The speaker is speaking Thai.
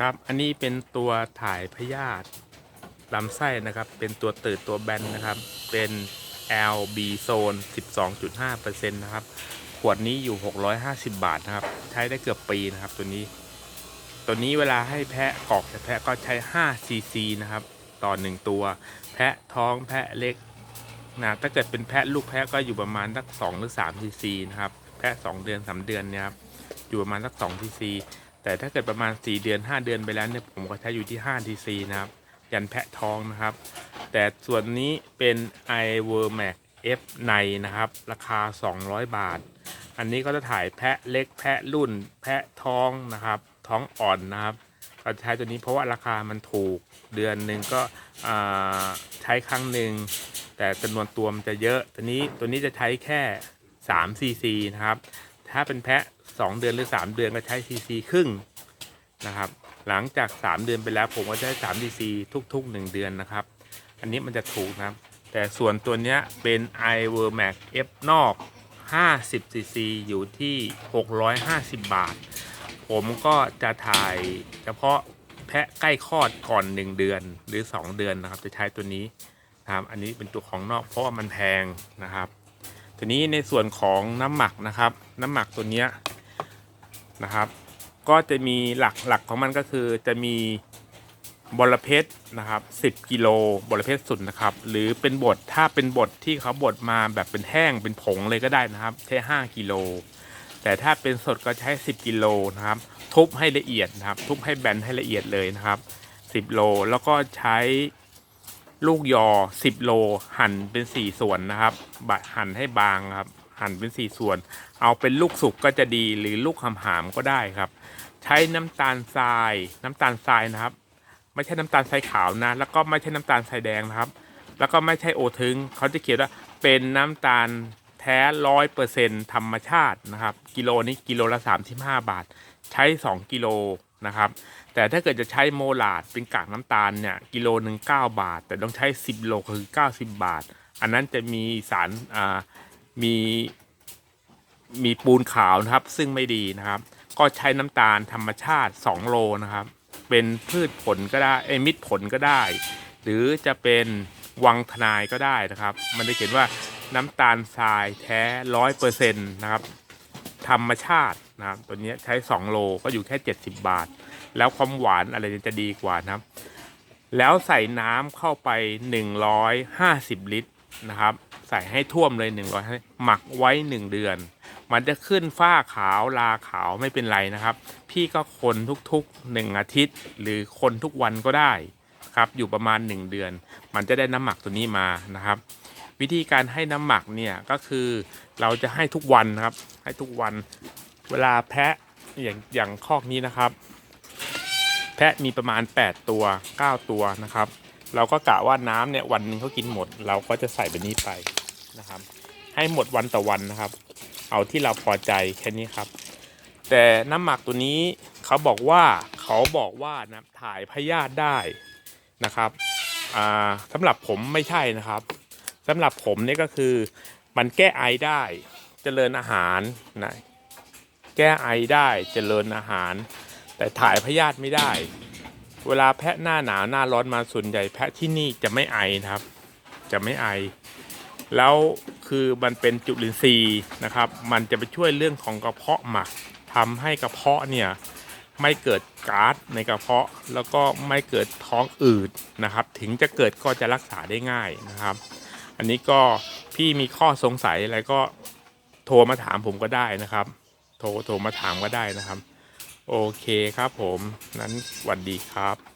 ครับ อันนี้เป็นตัวถ่ายพยาธิลำไส้นะครับ เป็นตัวตืดตัวแบนนะครับ เป็น LB Zone 12.5%นะครับ ขวดนี้อยู่ 650 บาทนะครับ ใช้ได้เกือบปีนะครับ ตัวนี้ ตัวนี้เวลาให้แพะกอกจะแพะก็ใช้5 cc นะครับ ต่อ 1 ตัว แพะท้องแพะเล็กนะถ้าเกิดเป็นแพะลูกแพะก็อยู่ประมาณสัก2หรือ3 cc นะครับ แพะ 2 เดือน 3 เดือนเนี่ยครับ อยู่ประมาณสัก2 cc แต่ถ้าเกิดประมาณ 4 เดือน 5 เดือนไปแล้วเนี่ยผมก็ใช้อยู่ที่5 cc นะครับ ยันแพะทองนะครับ แต่ส่วนนี้เป็น i w e r m a x F ในนะครับ ราคา 200 บาท อันนี้ก็จะถ่ายแพะเล็กแพะรุ่น แพะท้องนะครับ ท้องอ่อนนะครับก็ใช้ตัวนี้เพราะว่าราคามันถูกเดือนหนึ่งก็ใช้ครั้งหนึ่งแต่จำนวนตัวมันจะเยอะ ตัวนี้ตัวนี้จะใช้แค่3 cc นะครับ ถ้าเป็นแพะ 2 เดือนหรือ 3 เดือนก็ใช้ cc ครึ่งนะครับ หลังจาก 3 เดือนไปแล้วผมก็จะใช้3 cc ทุก ๆ 1 เดือนนะครับ อันนี้มันจะถูกนะครับ แต่ส่วนตัวเนี้ยเป็น i w e r m a x F นอก 50 cc อยู่ที่ 650 บาท ผมก็จะถ่ายเฉพาะแพะใกล้คลอดก่อน 1 เดือนหรือ 2 เดือนนะครับ จะใช้ตัวนี้นะครับ อันนี้เป็นตัวของนอกเพราะว่ามันแพงนะครับ ทีนี้ในส่วนของน้ำหมักนะครับ น้ำหมักตัวเนี้ยนะครับ ก็จะมีหลักหลักของมันก็คือจะมีบอระเพ็ดนะครับ 10 กิโลบอระเพ็ดสุดนะครับ หรือเป็นบดถ้าเป็นบดที่เขาบดมาแบบเป็นแห้งเป็นผงเลยก็ได้นะครับ ใช้ 5 กิโล แต่ถ้าเป็นสดก็ใช้ 10 กิโลนะครับ ทุบให้ละเอียดนะครับ ทุบให้แบนให้ละเอียดเลยนะครับ 10 โล แล้วก็ใช้ ลูกยอ 10 โล หั่นเป็น 4 ส่วนนะครับบหั่นให้บางครับ หั่นเป็น 4 ส่วน เอาเป็นลูกสุกก็จะดีหรือลูกหำหามก็ได้ครับ ใช้น้ำตาลทราย น้ำตาลทรายนะครับ ไม่ใช่น้ำตาลทรายขาวนะ แล้วก็ไม่ใช่น้ำตาลทรายแดงนะครับ แล้วก็ไม่ใช่โอทึงเขาจะเขียนว่าเป็นน้ำตาลแท้ร้อยเปอร์เซ็นธรรมชาตินะครับ กิโลนี้กิโลละสามสิบห้าบาท ใช้สองกิโลนะครับ แต่ถ้าเกิดจะใช้โมลาดเป็นกากน้ำตาลเนี่ยกิโลหนึ่งเก้าบาท แต่ต้องใช้สิบโลคือเก้าสิบบาท อันนั้นจะมีสารอ่ามีมีปูนขาวนะครับ ซึ่งไม่ดีนะครับ ก็ใช้น้ำตาลธรรมชาติ 2 โลนะครับ เป็นพืชผลก็ได้เอมิตรผลก็ได้ หรือจะเป็นวังทนายก็ได้นะครับ มันจะเขียนว่าน้ำตาลทรายแท้ร้อยเปอร์เซ็นต์นะครับ ธรรมชาติ นะครับตัวนี้ใช้ 2 โลก็อยู่แค่ 70 บาท แล้วความหวานอะไรจะดีกว่านะครับ แล้วใส่น้ำเข้าไป 150 ลิตรนะครับ ใส่ให้ท่วมเลย 100หมักไว้ 1 เดือน มันจะขึ้นฝ้าขาวลาขาวไม่เป็นไรนะครับ พี่ก็คนทุกๆหนึ่งอาทิตย์ หรือคนทุกวันก็ได้ครับอยู่ประมาณ 1 เดือน มันจะได้น้ำหมักตัวนี้มานะครับวิธีการให้น้ำหมักเนี่ยก็คือเราจะให้ทุกวันนะครับ ให้ทุกวัน เวลาแพะอย่างอย่างคอกนี้นะครับ แพะมีประมาณ 8 ตัว 9 ตัวนะครับ เราก็กะว่าน้ำเนี่ยวันหนึ่งเขากินหมด เราก็จะใส่แบบนี้ไปนะครับ ให้หมดวันต่อวันนะครับ เอาที่เราพอใจแค่นี้ครับ แต่น้ำหมักตัวนี้เขาบอกว่าเขาบอกว่านะถ่ายพยาธิได้นะครับอ่าสำหรับผมไม่ใช่นะครับสำหรับผมเนี่ยก็คือมันแก้ไอได้เจริญอาหารนะ แก้ไอได้เจริญอาหาร แต่ถ่ายพยาธิไม่ได้ เวลาแพะหน้าหนาวหน้าร้อนมาส่วนใหญ่แพะที่นี่จะไม่ไอนะครับ จะไม่ไอ แล้วคือมันเป็นจุลินทรีย์นะครับ มันจะไปช่วยเรื่องของกระเพาะหมักทำให้กระเพาะเนี่ยไม่เกิดก๊าซในกระเพาะแล้วก็ไม่เกิดท้องอืดนะครับ ถึงจะเกิดก็จะรักษาได้ง่ายนะครับ อันนี้ก็พี่มีข้อสงสัยอะไรก็โทรมาถามผมก็ได้นะครับ โทรโทรมาถามก็ได้นะครับ โอเคครับผมนั้นสวัสดีครับ